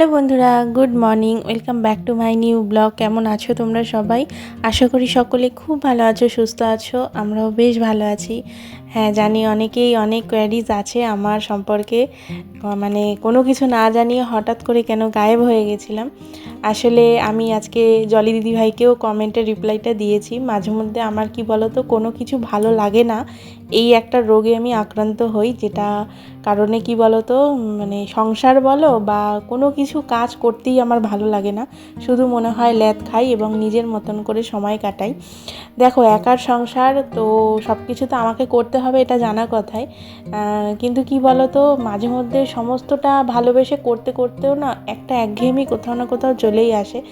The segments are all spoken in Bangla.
হ্যালো বন্ধুরা, good morning, welcome back to my new blog. কেমন আছো তোমরা সবাই? আশা করি সকলে খুব ভালো আছো, সুস্থ আছো, আমরাও বেশ ভালো আছি। হ্যাঁ জানি অনেকেই অনেক কোয়ারিজ আছে আমার সম্পর্কে। মানে কোনো কিছু না জানিয়ে হঠাৎ করে কেন গায়েব হয়ে গেছিলাম। আসলে আমি আজকে জলি দিদি ভাইকেও কমেন্টে রিপ্লাইটা দিয়েছি। মাঝে মধ্যে আমার কি বলতো, কোনো কিছু ভালো লাগে না। এই একটা রোগে আমি আক্রান্ত হই, যেটা কারণে কি বলতো মানে সংসার বলো বা কোনো কিছু কাজ করতেই আমার ভালো লাগে না। শুধু মনে হয় ল্যাদ খাই এবং নিজের মতন করে সময় কাটাই। দেখো, একার সংসার তো সব কিছু তো আমাকে করতে হবে এটা জানা কথাই। কিন্তু কি বলতো, মাঝে মধ্যে সমস্তটা ভালোবেসে করতে করতেও না একটা একঘেয়েমি কোথাও না কোথাও চলেই আসে।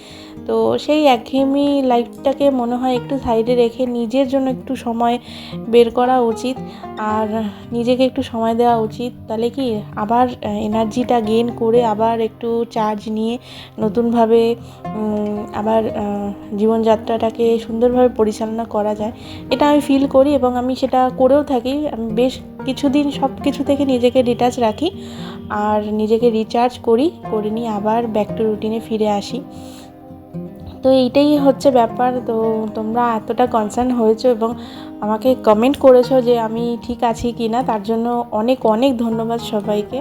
তো সেই একঘেয়েমি লাইফটাকে মনে হয় একটু সাইডে রেখে নিজের জন্য একটু সময় বের করা উচিত। আর নিজেকে একটু সময় দেওয়া উচিত। তাহলে কি আবার এনার্জিটা গেন করে আবার একটু চার্জ নিয়ে নতুনভাবে আবার জীবনযাত্রাটাকে সুন্দরভাবে পরিচালনা করা যায়, এটা আমি ফিল করি এবং আমি সেটা করেও থাকি। আমি বেশ কিছুদিন সব কিছু থেকে নিজেকে ডিটাচ রাখি আর নিজেকে রিচার্জ করি, করে নিয়ে আবার ব্যাক টু রুটিনে ফিরে আসি। তো এইটাই হচ্ছে ব্যাপার। তো তোমরা এতটা কনসার্ন হয়েছো এবং আমাকে কমেন্ট করেছ যে আমি ঠিক আছি কি না তার জন্য অনেক অনেক ধন্যবাদ সবাইকে।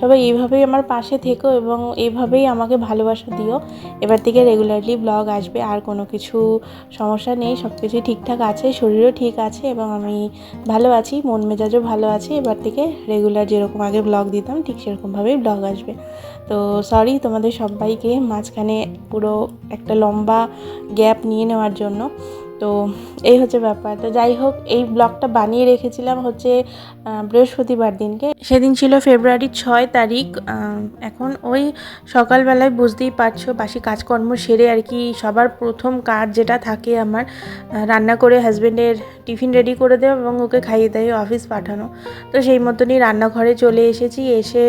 সবাই এইভাবেই আমার পাশে থেকো এবং এইভাবেই আমাকে ভালোবাসা দিও। এবার থেকে রেগুলারলি ব্লগ আসবে, আর কোনো কিছু সমস্যা নেই সব কিছুই ঠিকঠাক আছে, শরীরও ঠিক আছে এবং আমি ভালো আছি, মন মেজাজও ভালো আছে। এবার থেকে রেগুলার যেরকম আগে ব্লগ দিতাম, ঠিক সেরকমভাবেই ব্লগ আসবে। তো সরি তোমাদের সবাইকে মাঝখানে পুরো একটা লম্বা গ্যাপ নিয়ে নেওয়ার জন্য। তো এই হচ্ছে ব্যাপার। তো যাই হোক, এই ব্লগটা বানিয়ে রেখেছিলাম হচ্ছে বৃহস্পতিবার দিনকে। সেদিন ছিল ফেব্রুয়ারির ছয় তারিখ এখন ওই সকালবেলায় বুঝতেই পারছ, বাসি কাজকর্ম সেরে আর কি সবার প্রথম কাজ যেটা থাকে আমার রান্না করে হাজব্যান্ডের টিফিন রেডি করে দেওয়া এবং ওকে খাইয়ে দেয় অফিস পাঠানো। তো সেই মতনই রান্নাঘরে চলে এসেছি, এসে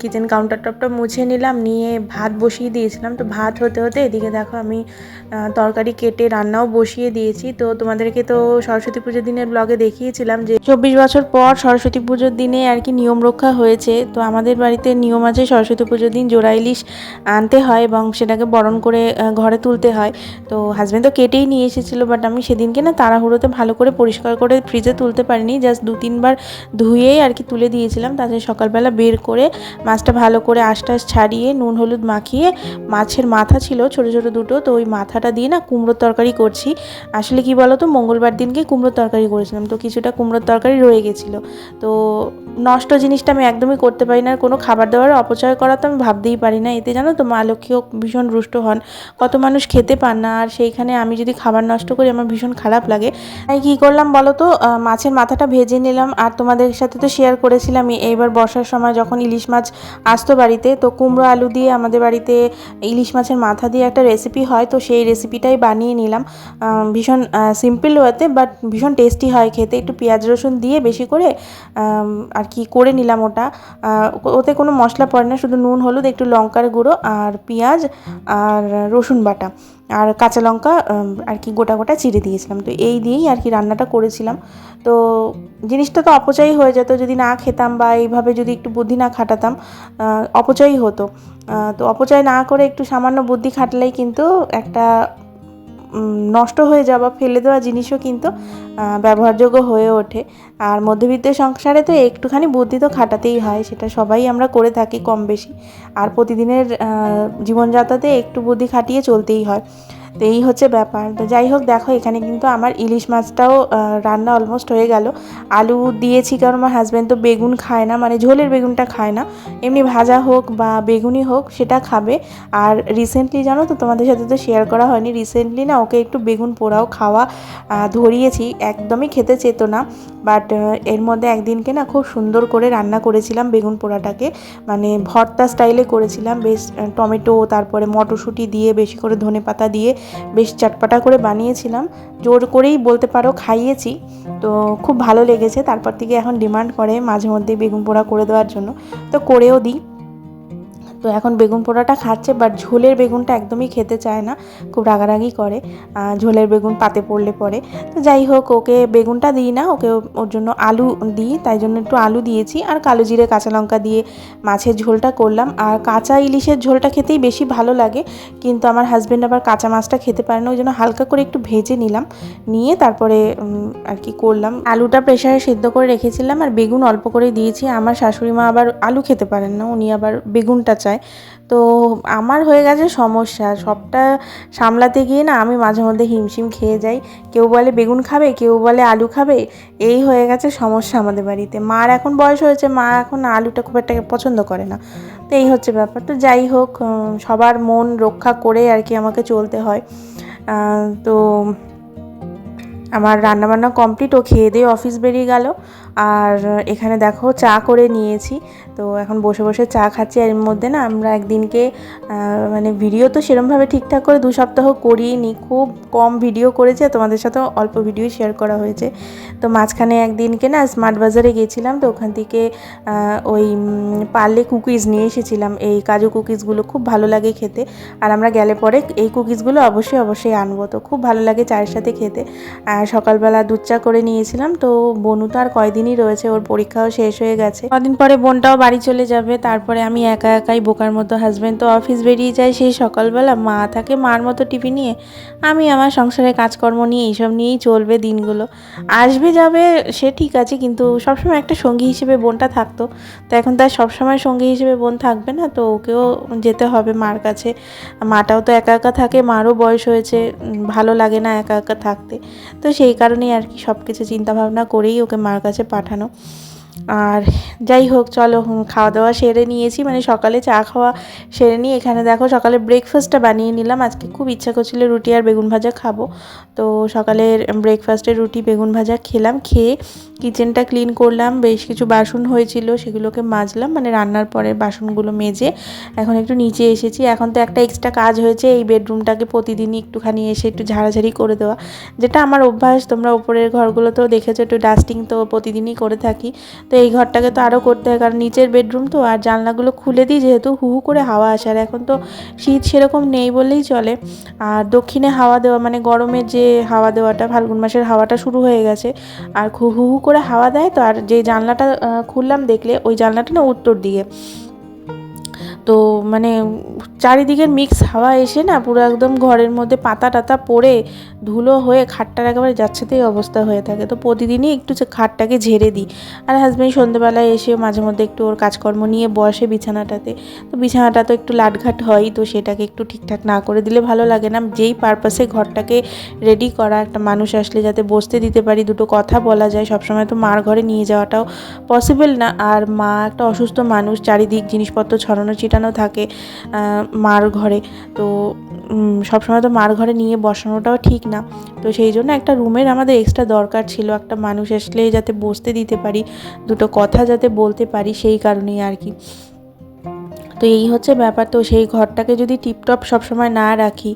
কিচেন কাউন্টার টপটা মুছে নিলাম, নিয়ে ভাত বসিয়ে দিয়েছিলাম। তো ভাত হতে হতে এদিকে দেখো আমি তরকারি কেটে রান্নাও বসিয়ে দিয়েছি। তো তোমাদেরকে তো সরস্বতী পুজোর দিনের ব্লগে দেখিয়েছিলাম যে চব্বিশ বছর পর সরস্বতী পুজোর দিনে আর কি নিয়ম রক্ষা হয়েছে। তো আমাদের বাড়িতে নিয়ম আছে সরস্বতী পুজোর দিন জোড়া ইলিশ আনতে হয় এবং সেটাকে বরণ করে ঘরে তুলতে হয়। তো হাজব্যান্ড তো কেটেই নিয়ে এসেছিল বাট আমি সেদিনকে না তাড়াহুড়োতে ভালো করে পরিষ্কার করে ফ্রিজে তুলতে পারিনি। জাস্ট দু তিনবার ধুয়েই আর কি তুলে দিয়েছিলাম। তাতে সকালবেলা বের করে মাছটা ভালো করে আশটাশ ছাড়িয়ে, নুন হলুদ মাখিয়ে, মাছের মাথা ছিল ছোট ছোট দুটো, তো ওই মাথাটা দিয়ে না কুমড়োর তরকারি করছি। আসলে কি বলো তো মঙ্গলবার দিনকে কুমড়োর তরকারি করেছিলাম। তো কিছুটা কুমড়োর তরকারি রয়ে গেছিল। তো নষ্ট জিনিসটা আমি একদমই করতে পারি না। কোনো খাবার দাবার অপচয় করা তো আমি ভাবতেই পারি না। এতে জানো তো, মা লক্ষ্মীও ভীষণ রুষ্ট হন। কত মানুষ খেতে পান না। আর সেইখানে আমি যদি খাবার নষ্ট করি, আমার ভীষণ খারাপ লাগে। তাই কী করলাম বলো তো মাছের মাথাটা ভেজে নিলাম। আর তোমাদের সাথে তো শেয়ার করেছিলাম, এইবার বর্ষার সময় যখন ইলিশ মাছ আসতো বাড়িতে, তো কুমড়ো আলু দিয়ে আমাদের বাড়িতে ইলিশ মাছের মাথা দিয়ে একটা রেসিপি হয়। তো সেই রেসিপিটাই বানিয়ে নিলাম। ভীষণ সিম্পল ওয়েতে বাট ভীষণ টেস্টি হয় খেতে। একটু পেঁয়াজ রসুন দিয়ে বেশি করে আর কি করে নিলাম ওটা। ওতে কোনো মশলা পড়ে না, শুধু নুন, হলুদ, একটু লঙ্কার গুঁড়ো, আর পেঁয়াজ, আর রসুন বাটা। আর কাঁচা লঙ্কা আর কি গোটা গোটা চিড়ে দিয়েছিলাম। তো এই দিয়েই আর কি রান্নাটা করেছিলাম। তো জিনিসটা তো অপচয়ই হয়ে যেত, যদি না খেতাম বা এইভাবে যদি একটু বুদ্ধি না খাটাতাম অপচয়ই হতো। তো অপচয় না করে একটু সামান্য বুদ্ধি খাটলেই কিন্তু একটা নষ্ট হয়ে যাওয়া ফেলে দেওয়া জিনিসও কিন্তু ব্যবহারযোগ্য হয়ে ওঠে। আর মধ্যবিত্ত সংসারে তো একটুখানি বুদ্ধি তো খাটাতেই হয়, সেটা সবাই আমরা করে থাকি কম বেশি আর প্রতিদিনের জীবনযাত্রাতে একটু বুদ্ধি খাটিয়ে চলতেই হয়। তো এই হচ্ছে ব্যাপার। তো যাই হোক, দেখো, এখানে কিন্তু আমার ইলিশ মাছটাও রান্না অলমোস্ট হয়ে গেল। আলু দিয়েছি কারণ আমার হাজব্যান্ড তো বেগুন খায় না মানে ঝোলের বেগুনটা খায় না। এমনি ভাজা হোক বা বেগুনি হোক, সেটা খাবে। আর রিসেন্টলি জানো তো, তোমাদের সাথে তো শেয়ার করা হয়নি রিসেন্টলি না ওকে একটু বেগুন পোড়াও, খাওয়া ধরিয়েছি। একদমই খেতে চেত না বাট এর মধ্যে একদিনকে না খুব সুন্দর করে রান্না করেছিলাম বেগুন পোড়াটাকে। মানে ভর্তা স্টাইলে করেছিলাম, বেশ টমেটো, তারপরে মটরশুঁটি দিয়ে, বেশি করে ধনে পাতা দিয়ে বেশ চটপাটা করে বানিয়েছিলাম। জোর করেই বলতে পারো খাইয়েছি। তো খুব ভালো লেগেছে। তারপর থেকে এখন ডিমান্ড করে মাঝে মধ্যে বেগুন পোড়া করে দেওয়ার জন্য। তো করেও দিই। তো এখন বেগুন পোড়াটা খাচ্ছে বাট ঝোলের বেগুনটা একদমই খেতে চায় না, খুব রাগারাগি করে। ঝোলের বেগুন পাতে পড়লে পরে। তো যাই হোক, ওকে বেগুনটা দিই না, ওকে ওর জন্য আলু দিই, তাই জন্য একটু আলু দিয়েছি। আর কালো জিরে, কাঁচা লঙ্কা দিয়ে মাছের ঝোলটা করলাম। আর কাঁচা ইলিশের ঝোলটা খেতেই বেশি ভালো লাগে, কিন্তু আমার হাজব্যান্ড আবার কাঁচা মাছটা খেতে পারে না, ওই জন্য হালকা করে একটু ভেজে নিলাম। নিয়ে তারপরে আর কি করলাম। আলুটা প্রেশারে সেদ্ধ করে রেখেছিলাম, আর বেগুন অল্প করে দিয়েছি। আমার শাশুড়ি মা আবার আলু খেতে পারেন না, উনি আবার বেগুনটা চায়। তো আমার হয়ে গেছে সমস্যা। সবটা সামলাতে গিয়ে না আমি মাঝে মধ্যে হিমশিম খেয়ে যাই। কেউ বলে বেগুন খাবে কেউ বলে আলু খাবে। এই হয়ে গেছে সমস্যা আমাদের বাড়িতে। মার এখন বয়স হয়েছে মা এখন আলুটা খুব একটা পছন্দ করে না। তো এই হচ্ছে ব্যাপার। তো যাই হোক সবার মন রক্ষা করে আর কি আমাকে চলতে হয়। তো আমার রান্নাবান্না কমপ্লিট। ও খেয়ে দিয়ে অফিস বেরিয়ে গেল। আর এখানে দেখো চা করে নিয়েছি। তো এখন বসে বসে চা খাচ্ছি এর মধ্যে না আমরা একদিনকে মানে ভিডিও তো সেরমভাবে ঠিকঠাক করে দু সপ্তাহ করিনি, খুব কম ভিডিও করেছে তোমাদের সাথেও অল্প ভিডিও শেয়ার করা হয়েছে। তো মাঝখানে একদিনকে না স্মার্ট বাজারে গেছিলাম তো ওখান থেকে ওই পার্লে কুকিজ নিয়ে এসেছিলাম। এই কাজু কুকিজগুলো খুব ভালো লাগে খেতে আর আমরা গেলে পরে এই কুকিজগুলো অবশ্যই অবশ্যই আনব। তো খুব ভালো লাগে চায়ের সাথে খেতে। আর সকালবেলা দুধ চা করে নিয়েছিলাম, তো বনু তো আর কয়দিনই রয়েছে, ওর পরীক্ষাও শেষ হয়ে গেছে। কদিন পরে বোনটাও বাড়ি চলে যাবে, তারপরে আমি একা একাই বোকার মতো হাজব্যান্ড তো অফিস বেরিয়ে যায়, সেই সকালবেলা মা থাকে মার মতো টিভি নিয়ে, আমি আমার সংসারে কাজকর্ম নিয়ে এইসব নিয়েই চলবে দিনগুলো। আসবে যাবে সে ঠিক আছে, কিন্তু সবসময় একটা সঙ্গী হিসেবে বোনটা থাকতো, তো এখন তার সবসময় সঙ্গী হিসেবে বোন থাকবে না, তো ওকেও যেতে হবে মার কাছে। মাটাও তো একা একা থাকে, মারও বয়স হয়েছে ভালো লাগে না একা একা থাকতে। তো সেই কারণেই আর কি সব কিছু চিন্তাভাবনা করেই ওকে মার কাছে পাঠানো। আর যাই হোক, চলো খাওয়া দাওয়া সেরে নিয়েছি। মানে সকালে চা খাওয়া সেরে নিয়ে এখানে দেখো, সকালে ব্রেকফাস্টটা বানিয়ে নিলাম। আজকে খুব ইচ্ছা করছিল রুটি আর বেগুন ভাজা খাব। তো সকালের ব্রেকফাস্টে রুটি, বেগুন ভাজা খেলাম, খেয়ে কিচেনটা ক্লিন করলাম। বেশ কিছু বাসন হয়েছিল, সেগুলোকে মাজলাম। মানে রান্নার পরে বাসনগুলো মেজে এখন একটু নিচে এসেছি। এখন তো একটা এক্সট্রা কাজ হয়েছে, এই বেডরুমটাকে প্রতিদিনই একটুখানি এসে একটু ঝাড়াঝাড়ি করে দেওয়া। যেটা আমার অভ্যাস, তোমরা উপরের ঘরগুলোতেও দেখেছ, একটু ডাস্টিং তো প্রতিদিনই করে থাকি। তো এই ঘরটাকে তো আরও করতে হয়, কারণ নিচের বেডরুম তো, আর জানলাগুলো খুলে দিই যেহেতু হু হু করে হাওয়া আসে, আর এখন তো শীত সেরকম নেই বললেই চলে। আর দক্ষিণে হাওয়া দেওয়া মানে গরমের যে হাওয়া দেওয়াটা, ফাল্গুন মাসের হাওয়াটা শুরু হয়ে গেছে। আর হু হু করে হাওয়া দেয় তো, আর যে জানলাটা খুললাম দেখলে, ওই জানলাটা না উত্তর দিকে। তো মানে চারিদিকের মিক্স হাওয়া এসে না পুরো একদম ঘরের মধ্যে পাতা টাতা পড়ে ধুলো হয়ে খাটটার একেবারে যাচ্ছেতেই অবস্থা হয়ে থাকে। তো প্রতিদিনই একটু খাটটাকে ঝেড়ে দিই। আর হাজব্যান্ড সন্ধ্যেবেলায় এসে মাঝে মধ্যে একটু ওর কাজকর্ম নিয়ে বসে বিছানাটাতে। তো বিছানাটা তো একটু লাটঘাট হয়, তো সেটাকে একটু ঠিকঠাক না করে দিলে ভালো লাগে না। যেই পারপাসে ঘরটাকে রেডি করা একটা মানুষ আসলে যাতে বসতে দিতে পারি, দুটো কথা বলা যায়, সবসময় তো মার ঘরে নিয়ে যাওয়াটাও পসিবল না। আর মা একটা অসুস্থ মানুষ, চারিদিক জিনিসপত্র ছড়ানো ছিটানো থাকে মার ঘরে। তো সবসময় তো মার ঘরে নিয়ে বসানোটাও ঠিক না। তো সেই জন্য একটা রুমের আমাদের এক্সট্রা দরকার ছিল। একটা মানুষ আসলে যাতে বসতে দিতে পারি, দুটো কথা যাতে বলতে পারি সেই কারণেই আর কি। তো এই হচ্ছে ব্যাপার। তো সেই ঘরটাকে যদি টিপটপ সবসময় না রাখি,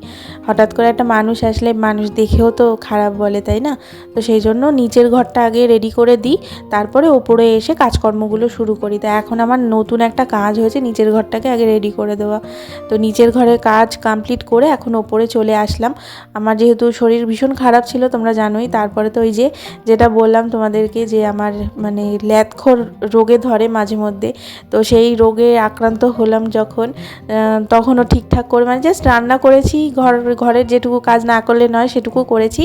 হঠাৎ করে একটা মানুষ আসলে মানুষ দেখেও তো খারাপ বলে, তাই না? তো সেই জন্য নিচের ঘরটা আগে রেডি করে দিই, তারপরে ওপরে এসে কাজকর্মগুলো শুরু করি। তা এখন আমার নতুন একটা কাজ হয়েছে, নিচের ঘরটাকে আগে রেডি করে দেওয়া। তো নিচের ঘরের কাজ কমপ্লিট করে এখন ওপরে চলে আসলাম। আমার যেহেতু শরীর ভীষণ খারাপ ছিল, তোমরা জানোই। তারপরে তো ওই যে যেটা বললাম তোমাদেরকে যে আমার মানে ল্যাথখোর রোগে ধরে মাঝে মধ্যে, তো সেই রোগে আক্রান্ত হলাম যখন তখনও ঠিকঠাক করে মানে জাস্ট রান্না করেছি, ঘর, ঘরের যেটুকু কাজ না করলে নয় সেটুকু করেছি।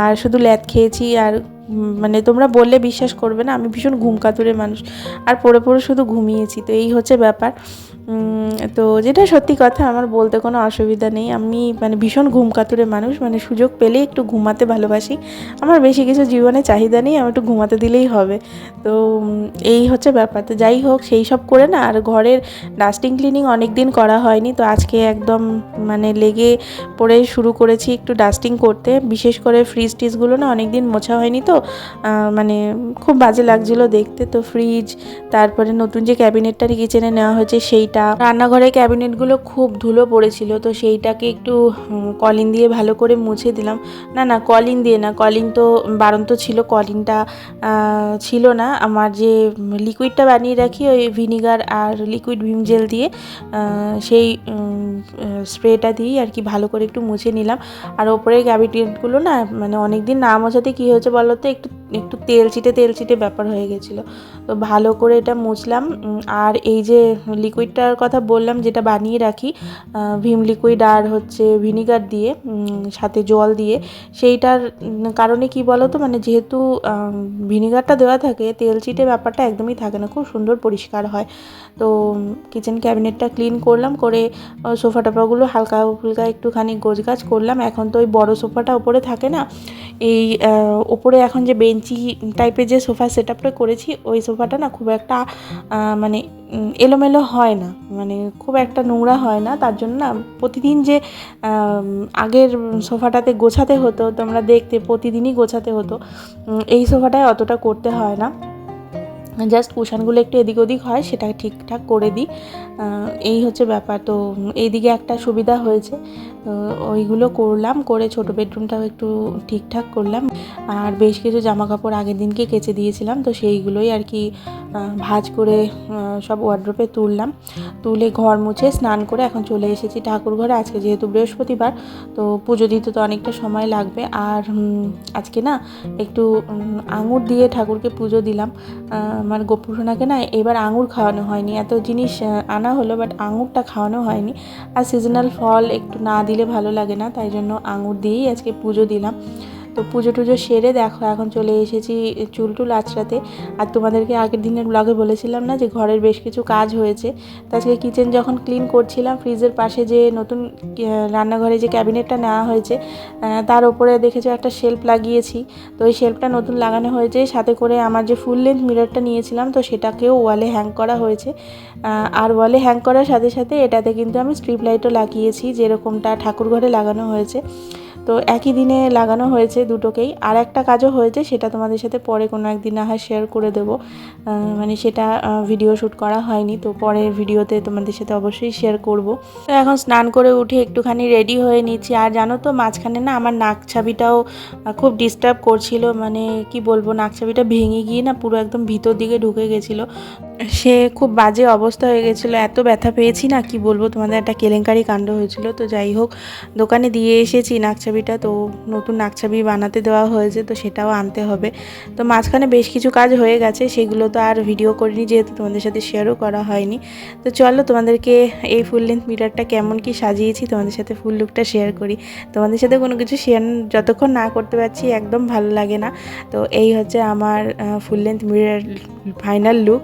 আর শুধু ল্যাদ খেয়েছি আর মানে তোমরা বললে বিশ্বাস করবে না, আমি ভীষণ ঘুম মানুষ। আর পড়ে পড়ে শুধু ঘুমিয়েছি, তো এই হচ্ছে ব্যাপার। তো যেটা সত্যি কথা, আমার বলতে কোনো অসুবিধা নেই। আমি মানে ভীষণ ঘুম কাতুরে মানুষ মানে সুযোগ পেলেই একটু ঘুমাতে ভালোবাসি। আমার বেশি কিছু জীবনে চাহিদা নেই, আমার একটু ঘুমাতে দিলেই হবে। তো এই হচ্ছে ব্যাপার। তো যাই হোক, সেই সব করে না, আর ঘরের ডাস্টিং ক্লিনিং অনেক দিন করা হয়নি। তো আজকে একদম মানে লেগে পড়ে শুরু করেছি একটু ডাস্টিং করতে। বিশেষ করে ফ্রিজ টিজগুলো না অনেক দিন মোছা হয়নি তো মানে খুব বাজে লাগছিল দেখতে। তো ফ্রিজ তারপরে নতুন যে ক্যাবিনেটটা কিচেনে নেওয়া হয়েছে সেইটা সেইটা রান্নাঘরে ক্যাবিনেটগুলো খুব ধুলো পড়েছিল, তো সেইটাকে একটু কলিন দিয়ে ভালো করে মুছে দিলাম। না না, কলিন দিয়ে না, কলিন তো বারন্ত ছিল, কলিনটা ছিল না। আমার যে লিকুইডটা বানিয়ে রাখি ওই ভিনিগার আর লিকুইড ভিম জেল দিয়ে সেই স্প্রেটা দিয়েই আর কি ভালো করে একটু মুছে নিলাম। আর ওপরের ক্যাবিনেটগুলো না মানে অনেক দিন না মোছাতে কী হয়েছে বলো তো একটু একটু তেল ছিটে তেল ছিটে ব্যাপার হয়ে গেছিল। তো ভালো করে এটা মুছলাম। আর এই যে লিকুইডটার কথা বললাম, যেটা বানিয়ে রাখি ভিম লিকুইড আর হচ্ছে ভিনিগার দিয়ে সাথে জল দিয়ে, সেইটার কারণে কি বলো তো মানে যেহেতু ভিনিগারটা দেওয়া থাকে, তেল ছিটে ব্যাপারটা একদমই থাকে না, খুব সুন্দর পরিষ্কার হয়। তো কিচেন ক্যাবিনেটটা ক্লিন করলাম, করে সোফা টোফাগুলো হালকা ফুলকা একটুখানি গোছগাছ করলাম। এখন তো ওই বড় সোফাটা ওপরে থাকে না, এই ওপরে এখন যে বেঞ্চি টাইপের যে সোফা সেট আপটা করেছি, ওই সোফাটা না খুব একটা মানে এলোমেলো হয় না। মানে খুব একটা নোংরা হয় না। তার জন্য না প্রতিদিন যে আগের সোফাটাতে গোছাতে হতো, তোমরা দেখতে প্রতিদিনই গোছাতে হতো এই সোফাটায় অতটা করতে হয় না। জাস্ট কুশানগুলো একটু এদিক ওদিক হয় সেটা ঠিকঠাক করে দিই। এই হচ্ছে ব্যাপার। তো এইদিকে একটা সুবিধা হয়েছে। তো ওইগুলো করলাম, করে ছোট বেডরুমটাও একটু ঠিকঠাক করলাম। আর বেশ কিছু জামা কাপড় আগের দিনকে কেচে দিয়েছিলাম, তো সেইগুলোই আর কি ভাঁজ করে সব ওয়ার্ড্রোপে তুললাম। তুলে ঘর মুছে স্নান করে এখন চলে এসেছি ঠাকুর ঘরে। আজকে যেহেতু বৃহস্পতিবার, তো পুজো দিতে তো অনেকটা সময় লাগবে। আর আজকে না একটু আঙুর দিয়ে ঠাকুরকে পুজো দিলাম। আমার গোপুসোনাকে না এবার আঙুর খাওয়ানো হয়নি। এত জিনিস আনা হলো বাট আঙুরটা খাওয়ানো হয়নি। আর সিজনাল ফল একটু না দিলে ভালো লাগে না তাই জন্য আঙুর দিয়েই আজকে পুজো দিলাম। তো পুজো টুজো সেরে দেখো, এখন চলে এসেছি চুল টুল আঁচড়াতে আর তোমাদেরকে আগের দিনের ব্লগে বলেছিলাম না যে ঘরের বেশ কিছু কাজ হয়েছে? তো আজকে কিচেন যখন ক্লিন করছিলাম ফ্রিজের পাশে যে নতুন রান্নাঘরে যে ক্যাবিনেটটা নেওয়া হয়েছে তার ওপরে দেখেছ একটা শেল্ফ লাগিয়েছি। তো ওই শেল্ফটা নতুন লাগানো হয়েছে, সাথে করে আমার যে ফুল লেন্থ মিররটা নিয়েছিলাম, তো সেটাকেও ওয়ালে হ্যাং করা হয়েছে। আর ওয়ালে হ্যাং করার সাথে সাথে এটাতে কিন্তু আমি স্ট্রিপ লাইটও লাগিয়েছি, যেরকমটা ঠাকুর ঘরে লাগানো হয়েছে। তো একই দিনে লাগানো হয়েছে দুটোকেই। আর একটা কাজও হয়েছে, সেটা তোমাদের সাথে পরে কোনো একদিন না হয় শেয়ার করে দেবো। মানে সেটা ভিডিও শ্যুট করা হয়নি, তো পরের ভিডিওতে তোমাদের সাথে অবশ্যই শেয়ার করব। তো এখন স্নান করে উঠে একটুখানি রেডি হয়ে নিচ্ছি। আর জানো তো, মাঝখানে না আমার নাক ছাবিটাও খুব ডিস্টার্ব করছিল। মানে কি বলব, নাক ছাবিটা ভেঙে গিয়ে না পুরো একদম ভিতর দিকে ঢুকে গেছিল। সে খুব বাজে অবস্থা হয়ে গেছিল, এত ব্যথা পেয়েছি না, কি বলব, তোমাদের একটা কেলেঙ্কারি কাণ্ড হয়েছিল, তো যাই হোক, দোকানে দিয়ে এসেছি নাকছাবিটা, তো নতুন নাকছাবি বানাতে দেওয়া হয়েছে, তো সেটাও আনতে হবে। তো মাঝখানে বেশ কিছু কাজ হয়ে গেছে, সেগুলো তো আর ভিডিও করিনি, যেহেতু তোমাদের সাথে শেয়ারও করা হয়নি। তো চলো, তোমাদেরকে এই ফুল লেন্থ মিটারটা কেমন কি সাজিয়েছি, তোমাদের সাথে ফুল লুকটা শেয়ার করি। তোমাদের সাথে কোনো কিছু শেয়ার যতক্ষণ না করতে পারছি, একদম ভালো লাগে না। তো এই হচ্ছে আমার full length mirror final look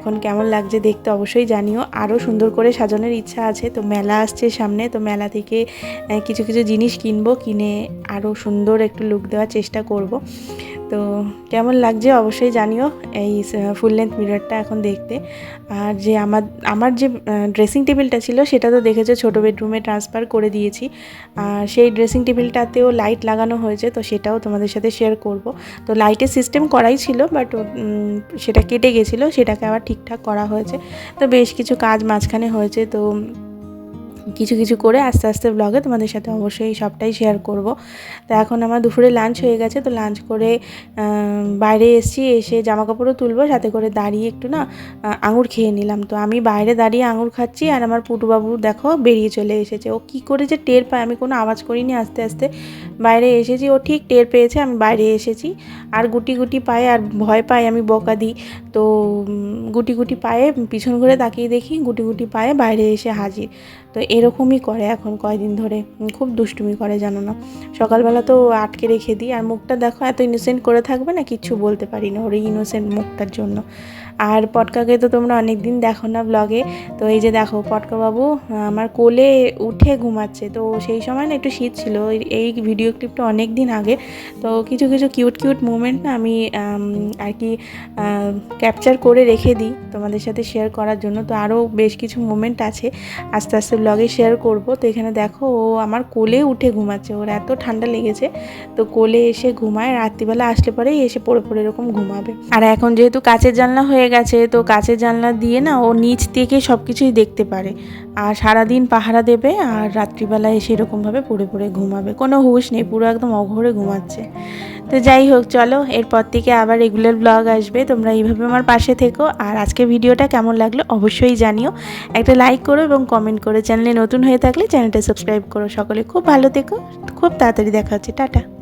এখন কেমন লাগছে দেখতে অবশ্যই জানিও। আরও সুন্দর করে সাজানোর ইচ্ছা আছে। তো মেলা আসছে সামনে, তো মেলা থেকে কিছু কিছু জিনিস কিনবো, কিনে আরও সুন্দর একটু লুক দেওয়ার চেষ্টা করব। তো কেমন লাগছে অবশ্যই জানিও। এই ফুল লেন্থ মিররটা এখন দেখতে। আর যে আমার আমার যে ড্রেসিং টেবিলটা ছিল, সেটা তো দেখেছ, ছোটো বেডরুমে ট্রান্সফার করে দিয়েছি। আর সেই ড্রেসিং টেবিলটাতেও লাইট লাগানো হয়েছে, তো সেটাও তোমাদের সাথে শেয়ার করব। তো লাইটের সিস্টেম করাই ছিল বাট সেটা কেটে গেছিল, সেটাকে আবার ঠিকঠাক করা হয়েছে। তো বেশ কিছু কাজ মাঝখানে হয়েছে, তো কিছু কিছু করে আস্তে আস্তে ব্লগে তোমাদের সাথে অবশ্যই সবটাই শেয়ার করব। তো এখন আমার দুপুরে লাঞ্চ হয়ে গেছে, তো লাঞ্চ করে বাইরে এসেছি, এসে জামা কাপড়ও তুলবো, সাথে করে দাঁড়িয়ে একটু না আঙুর খেয়ে নিলাম। তো আমি বাইরে দাঁড়িয়ে আঙুর খাচ্ছি আর আমার পুটুবাবু দেখো বেরিয়ে চলে এসেছে। ও কি করে যে টের পায়, আমি কোনো আওয়াজ করিনি আস্তে আস্তে। বাইরে এসেছি, ও ঠিক টের পেয়েছে, আমি বাইরে এসেছি। আর গুটি গুটি পায়ে, আর ভয় পায় আমি বকা দিই। তো গুটি গুটি পায়ে পিছন ঘুরে তাকিয়ে দেখি, গুটি গুটি পায়ে বাইরে এসে হাজির। তো এরকমই করে এখন কয়দিন ধরে। খুব দুষ্টুমি করে, জানো না। সকালবেলা তো আটকে রেখে দিই। আর মুখটা দেখো, এত ইনোসেন্ট করে থাকবে না, কিচ্ছু বলতে পারি না, ওর ইনোসেন্ট মুখটার জন্য। আর পটকাকে তো তোমরা অনেক দিন দেখো না ব্লগে তো এই যে দেখো পটকাবাবু আহ, আমার কোলে উঠে ঘুমাচ্ছে। তো সেই সময় না একটু শীত ছিল এই- এই ভিডিও ক্লিপটা অনেক দিন আগে। তো কিছু কিছু কিউট কিউট মুমেন্ট না আমি আর কি ক্যাপচার করে রেখে দিই তোমাদের সাথে শেয়ার করার জন্য। তো আরও বেশ কিছু মুমেন্ট আছে আস্তে আস্তে ব্লগে শেয়ার করব। তো এখানে দেখো ও আমার কোলে উঠে ঘুমাচ্ছে ওর এত ঠান্ডা লেগেছে। তো কোলে এসে ঘুমায় রাত্রিবেলা আসলে পরেই এসে পড়ে পড়ে এরকম ঘুমাবে। আর এখন যেহেতু কাচের জানলা হয়ে গেছে, তো কাছের জানলা দিয়ে না ও নিচ থেকে সব কিছুই দেখতে পারে। আর সারাদিন পাহারা দেবে আর রাত্রিবেলায় এরকমভাবে পড়ে পড়ে ঘুমাবে। কোনো হুশ নেই, পুরো একদম অঘরে ঘুমাচ্ছে। তো যাই হোক, চলো, এরপর থেকে আবার রেগুলার ব্লগ আসবে। তোমরা এইভাবে আমার পাশে থেকো। আর আজকে ভিডিওটা কেমন লাগল অবশ্যই জানিও। একটা লাইক করো এবং কমেন্ট করো। চ্যানেলে নতুন হয়ে থাকলে চ্যানেলটা সাবস্ক্রাইব করো। সকলে খুব ভালো থেকো। খুব তাড়াতাড়ি দেখা হচ্ছে। টাটা।